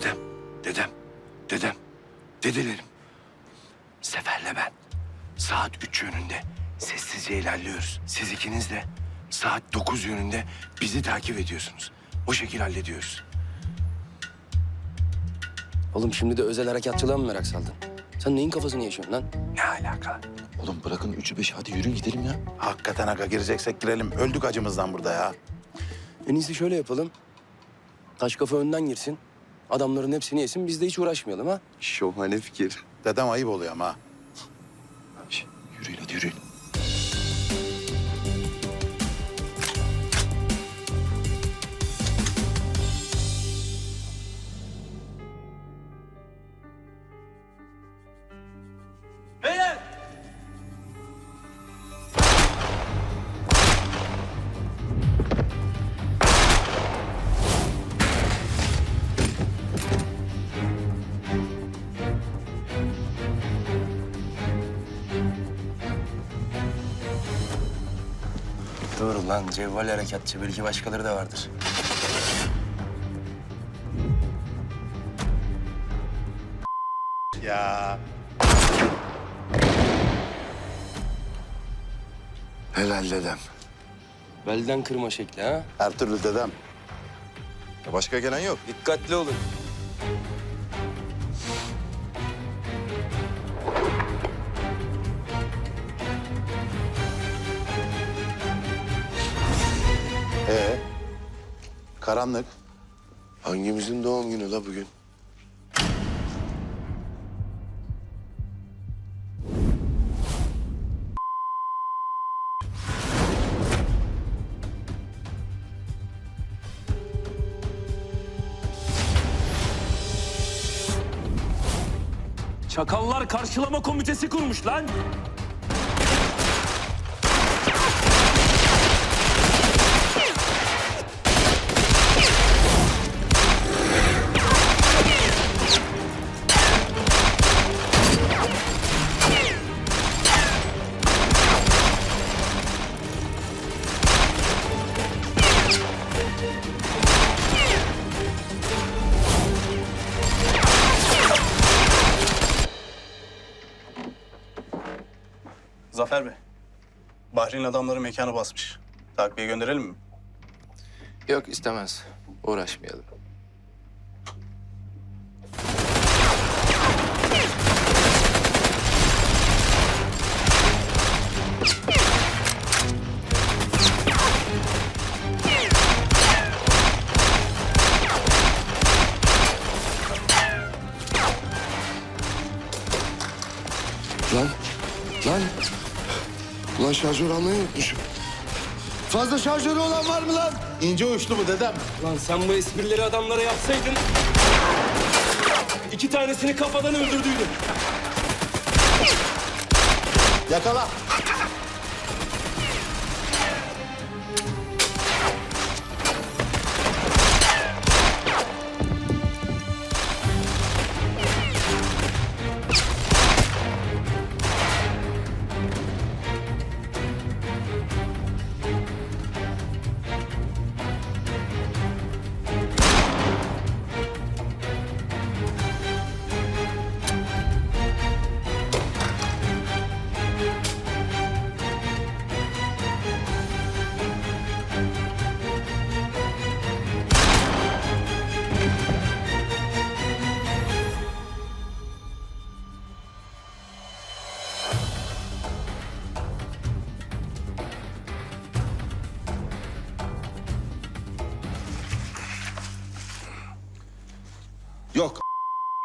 Dedem, dedem, dedem, dedelerim. Sefer'le ben saat üç yönünde sessizce ilerliyoruz. Siz ikiniz de saat dokuz yönünde bizi takip ediyorsunuz. O şekil hallediyoruz. Oğlum şimdi de özel harekatçılığa mı merak saldın? Sen neyin kafasını yaşıyorsun lan? Ne alaka? Oğlum bırakın üçü beşi hadi yürüyün gidelim ya. Hakikaten aga gireceksek girelim. Öldük acımızdan burada ya. En iyisi şöyle yapalım. Taş kafa önden girsin. Adamların hepsini yesin. Biz de hiç uğraşmayalım ha. Şahane fikir. Dedem ayıp oluyor ama. yürüyün hadi yürüyün. Doğru lan. Cevval harekatçı. Belki başkaları da vardır. Ya. Helal dedem. Belden kırma şekli ha. Her türlü dedem. Başka gelen yok. Dikkatli olun. Karanlık. Hangimizin doğum günü la bugün? Çakallar karşılama komitesi kurmuş lan. Bahreyn adamları mekanı basmış. Takviye gönderelim mi? Yok istemez. Uğraşmayalım. Lan. Ulan şarjör almayı unutmuşum. Fazla şarjörü olan var mı lan? İnce uçlu bu dedem. Lan sen bu esprileri adamlara yapsaydın... ...iki tanesini kafadan öldürdüydün. Yakala.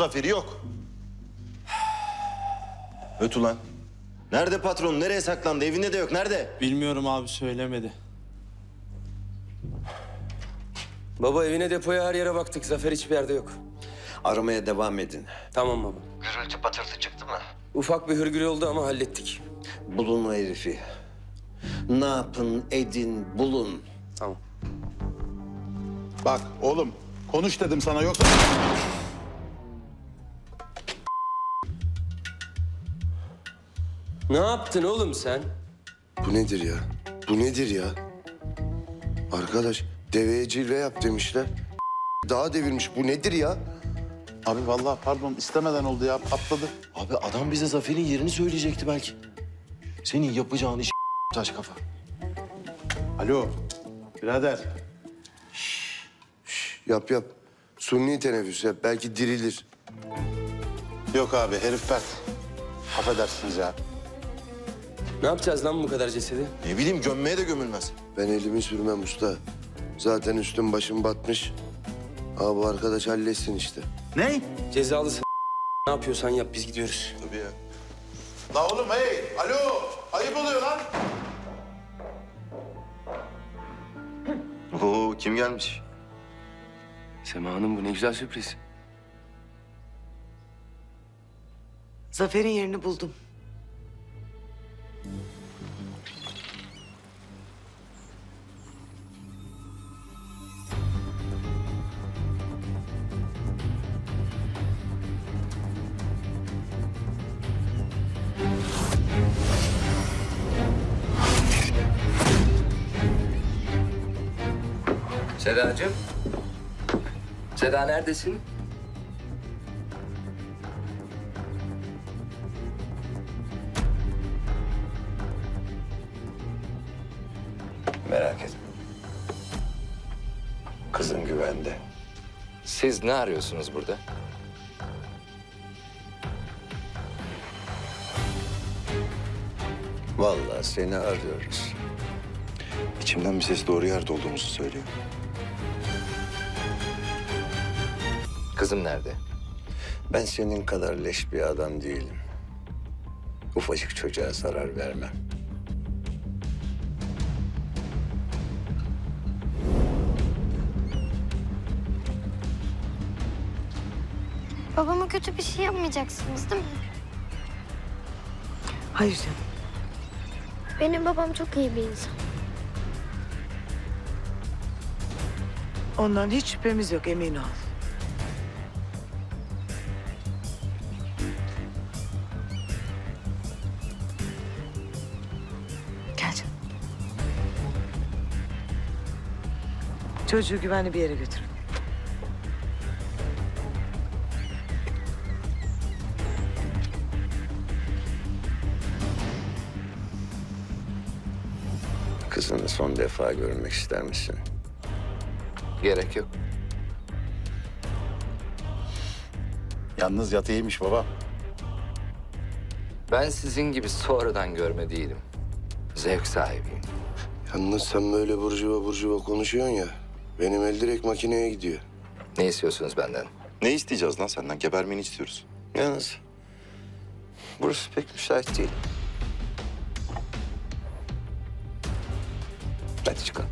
Zaferi yok. Öt ulan. Nerede patron? Nereye saklandı? Evinde de yok. Nerede? Bilmiyorum abi söylemedi. Baba evine depoya her yere baktık. Zafer hiçbir yerde yok. Aramaya devam edin. Tamam baba. Gürültü patırtı çıktı mı? Ufak bir hırgür oldu ama hallettik. Bulun o herifi. Ne yapın, edin, bulun. Tamam. Bak oğlum konuş dedim sana yoksa... Ne yaptın oğlum sen? Bu nedir ya? Bu nedir ya? Arkadaş deveye cilve yap demişler. Daha devirmiş. Bu nedir ya? Abi vallahi pardon istemeden oldu ya patladı. Abi adam bize Zafer'in yerini söyleyecekti belki. Senin yapacağın iş taş kafa. Alo birader. Yap yap. Sunni teneffüs yap. Belki dirilir. Yok abi herif pert. Affedersiniz ya. Ne yapacağız lan bu kadar cesedi? Ne bileyim gömmeye de gömülmez. Ben elimi sürmem usta. Zaten üstüm başım batmış. Aa bu arkadaş halletsin işte. Ne? Cezalısın. Ne yapıyorsan yap biz gidiyoruz. Tabii ya. La oğlum hey alo ayıp oluyor lan. Oo kim gelmiş? Sema Hanım bu ne güzel sürpriz. Zafer'in yerini buldum. Sedacığım. Seda neredesin? Merak etme. Kızın güvende. Siz ne arıyorsunuz burada? Vallahi seni arıyoruz. İçimden bir ses doğru yerde olduğumuzu söylüyor. Kızım nerede? Ben senin kadar leş bir adam değilim. Ufacık çocuğa zarar vermem. Babama kötü bir şey yapmayacaksınız değil mi? Hayır canım. Benim babam çok iyi bir insan. Ondan hiç şüphemiz yok emin ol. Çocuğu güvenli bir yere götürün. Kızını son defa görmek ister misin? Gerek yok. Yalnız yat iyiymiş baba. Ben sizin gibi sonradan görme değilim. Zevk sahibiyim. Yalnız sen böyle burjuva burjuva konuşuyorsun ya. Benim el direkt makineye gidiyor. Ne istiyorsunuz benden? Ne isteyeceğiz lan senden? Gebermeni istiyoruz. Yalnız burası pek müsait değil. Hadi çıkalım.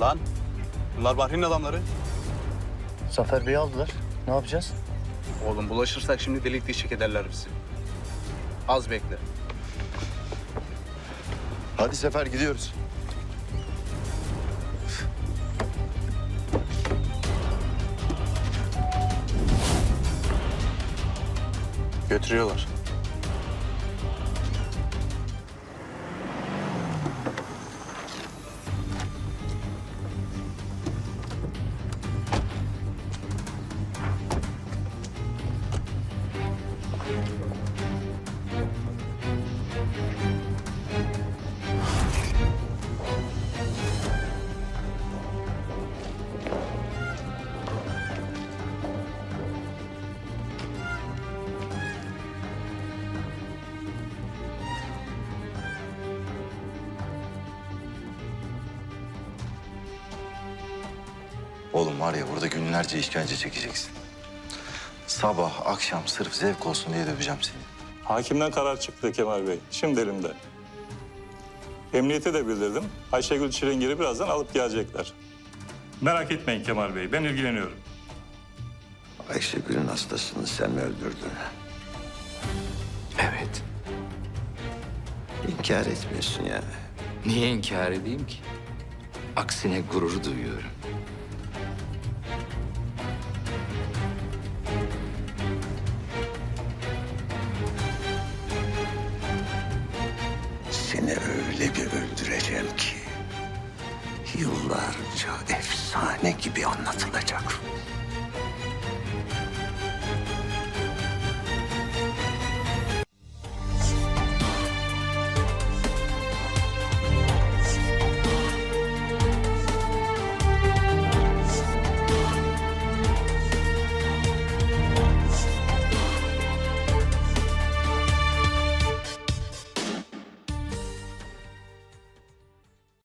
Lan bunlar Bahri'nin adamları. Zafer Bey'i aldılar. Ne yapacağız? Oğlum bulaşırsak şimdi delik dişik ederler bizi. Az bekle. Hadi Sefer gidiyoruz. Götürüyorlar. Oğlum var ya burada günlerce işkence çekeceksin. Sabah, akşam sırf zevk olsun diye döveceğim seni. Hakimden karar çıktı Kemal Bey. Şimdi elimde. Emniyete de bildirdim. Ayşegül Çilingir'i birazdan alıp gelecekler. Merak etmeyin Kemal Bey, ben ilgileniyorum. Ayşegül'ün hastasını sen öldürdün. Evet. İnkar etmiyorsun yani. Niye inkar edeyim ki? Aksine gurur duyuyorum. Seni öyle bir öldüreceğim ki... ...yıllarca efsane gibi anlatılacak.